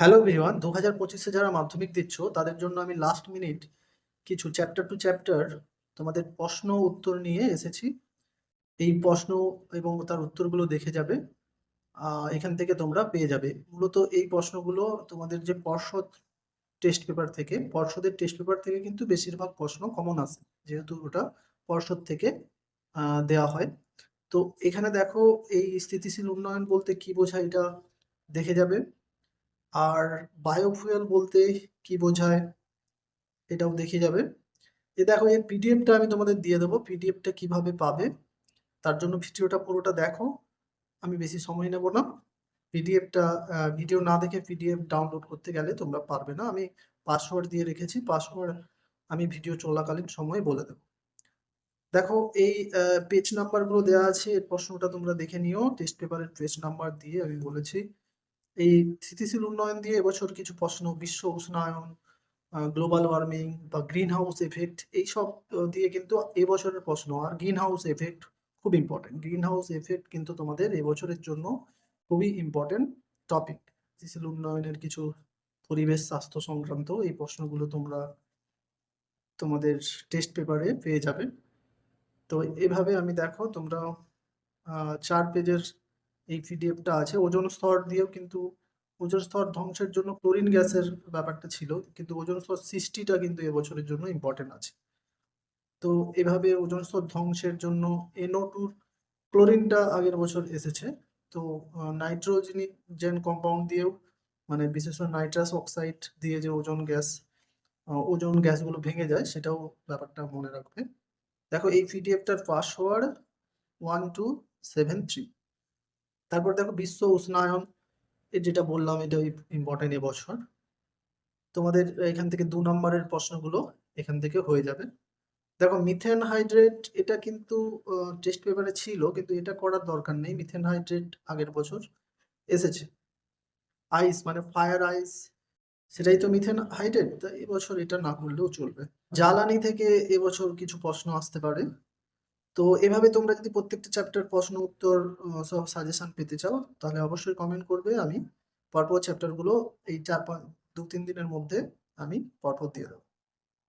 Hello everyone দু হাজার পঁচিশে যারা মাধ্যমিক দিচ্ছ, তাদের জন্য আমি লাস্ট মিনিট কিছু চ্যাপ্টার টু চ্যাপ্টার তোমাদের প্রশ্ন উত্তর নিয়ে এসেছি। এই প্রশ্ন এবং তার উত্তরগুলো দেখে যাবে এখান থেকে তোমরা পেয়ে যাবে। মূলত এই প্রশ্নগুলো তোমাদের যে পর্ষদ টেস্ট পেপার থেকে, পর্ষদের টেস্ট পেপার থেকে কিন্তু বেশিরভাগ প্রশ্ন কমন আসে যেহেতু ওটা পর্ষদ থেকে দেওয়া হয়। তো এখানে দেখো, এই স্থিতিশীল উন্নয়ন বলতে কি বোঝায় এটা দেখে যাবে। আর বায়োফুয়েল বলতে কি বোঝায়, এটাও দেখে যাবে। এ দেখো, এর পিডিএফটা আমি তোমাদের দিয়ে দেবো। পিডিএফটা কীভাবে পাবে, তার জন্য ভিডিওটা পুরোটা দেখো। আমি বেশি সময় নেব না। পিডিএফটা ভিডিও না দেখে পিডিএফ ডাউনলোড করতে গেলে তোমরা পারবে না। আমি পাসওয়ার্ড দিয়ে রেখেছি। পাসওয়ার্ড আমি ভিডিও চলাকালীন সময় বলে দেবো। দেখো, এই পেজ নাম্বারগুলো দেওয়া আছে। এর প্রশ্নটা তোমরা দেখে নিও। টেস্ট পেপারের পেজ নাম্বার দিয়ে আমি বলেছি। এই স্থিতিশীল উন্নয়ন দিয়ে এবছর কিছু প্রশ্ন, বিশ্ব উষ্ণায়ন গ্লোবাল ওয়ার্মিং বা গ্রিন হাউস এফেক্ট এইসব দিয়ে কিন্তু এবছরের প্রশ্ন। আর গ্রিন হাউস এফেক্ট খুব ইম্পর্টেন্ট গ্রিন হাউস এফেক্ট কিন্তু তোমাদের এবছরের জন্য খুবই ইম্পর্টেন্ট টপিক স্থিতিশীল উন্নয়নের কিছু পরিবেশ স্বাস্থ্য সংক্রান্ত এই প্রশ্নগুলো তোমরা তোমাদের টেস্ট পেপারে পেয়ে যাবে। তো এভাবে আমি দেখো তোমরা চার পেজের এই পিডিএফটা আছে, ওজন স্তর দিয়েও কিন্তু, ওজন স্তর ধ্বংসের জন্য ক্লোরিন গ্যাসের ব্যাপারটা ছিল, কিন্তু ওজন স্তর সৃষ্টিটা কিন্তু এবছরের জন্য ইম্পর্টেন্ট আছে। তো এভাবে ওজন স্তর ধ্বংসের জন্য এনও টুর ক্লোরিনটা আগের বছর এসেছে, তো নাইট্রোজেন কম্পাউন্ড দিয়েও মানে বিশেষ করে নাইট্রাস অক্সাইড দিয়ে যে ওজন গ্যাস ওজন গ্যাসগুলো ভেঙে যায়, সেটাও ব্যাপারটা মনে রাখবে। দেখো এই পিডিএফটার password one two seven three তারপর দেখো বিশ্ব উষ্ণায়ন যেটা বললাম, এটা ইম্পর্টেন্ট এবছর। তোমাদের এখান থেকে দু নম্বরের প্রশ্নগুলো এখান থেকে হয়ে যাবে। দেখো মিথেন হাইড্রেট এটা কিন্তু টেস্ট পেপারে ছিল, কিন্তু এটা করার দরকার নেই। মিথেন হাইড্রেট আগের বছর এসেছে। আইস মানে ফায়ার আইস সেটাই তো মিথেন হাইড্রেট তা এবছর এটা না করলেও চলবে। জ্বালানি থেকে এবছর কিছু প্রশ্ন আসতে পারে। তো এভাবে তোমরা যদি প্রত্যেকটা চ্যাপ্টার প্রশ্ন, উত্তর সব সাজেশন পেতে চাও, তাহলে অবশ্যই কমেন্ট করবে, আমি পরপর চ্যাপ্টারগুলো এই চার পাঁচ, দু, তিন দিনের মধ্যে আমি পরপর দিয়ে দেবো।